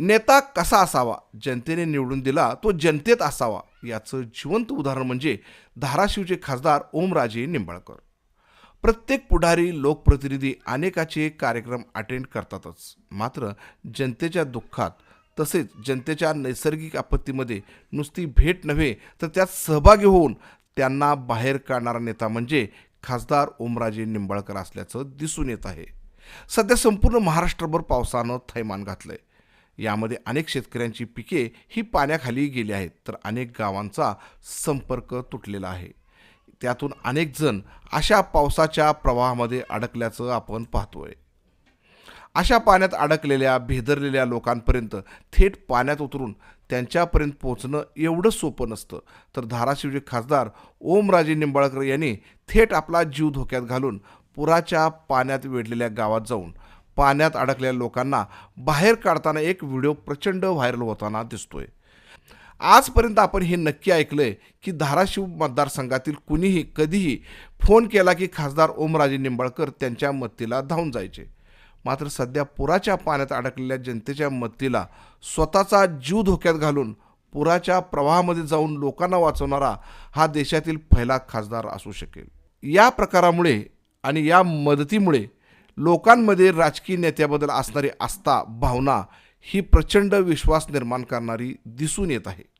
नेता कसा असावा? जनतेने निवडून दिला तो जनतेत असावा. याचं जिवंत उदाहरण म्हणजे धाराशिवचे खासदार ओमराजे निंबाळकर. प्रत्येक पुढारी लोकप्रतिनिधी अनेकाचे कार्यक्रम अटेंड करतातच. मात्र जनतेच्या दुःखात तसेच जनतेच्या नैसर्गिक आपत्तीमध्ये नुसती भेट नव्हे तर त्यात सहभागी होऊन त्यांना बाहेर काढणारा नेता म्हणजे खासदार ओमराजे निंबाळकर असल्याचं दिसून येत आहे. सध्या संपूर्ण महाराष्ट्रभर पावसानं थैमान घातलं आहे यामध्ये अनेक शेतकऱ्यांची पिके ही पाण्याखाली गेली आहेत तर अनेक गावांचा संपर्क तुटलेला आहे. त्यातून अनेक जण अशा पावसाच्या प्रवाहामध्ये अडकल्याचं आपण पाहतोय. अशा पाण्यात अडकलेल्या भेदरलेल्या लोकांपर्यंत थेट पाण्यात उतरून त्यांच्यापर्यंत पोहोचणं एवढं सोपं नसतं. तर धाराशिवचे खासदार ओमराजे निंबाळकर यांनी थेट आपला जीव धोक्यात घालून पुराच्या पाण्यात वेढलेल्या गावात जाऊन पाण्यात अडकलेल्या लोकांना बाहेर काढताना एक व्हिडिओ प्रचंड व्हायरल होताना दिसतोय. आजपर्यंत आपण हे नक्की ऐकलंय की धाराशिव मतदारसंघातील कुणीही कधीही फोन केला की खासदार ओमराजे निंबाळकर त्यांच्या मदतीला धावून जायचे. मात्र सध्या पुराच्या पाण्यात अडकलेल्या जनतेच्या मदतीला स्वतःचा जीव धोक्यात घालून पुराच्या प्रवाहामध्ये जाऊन लोकांना वाचवणारा हा देशातील पहिला खासदार असू शकेल. या प्रकारामुळे आणि या मदतीमुळे लोकांमध्ये राजकीय नेत्याबद्दल असणारी आस्था भावना ही प्रचंड विश्वास निर्माण करणारी दिसून येत आहे.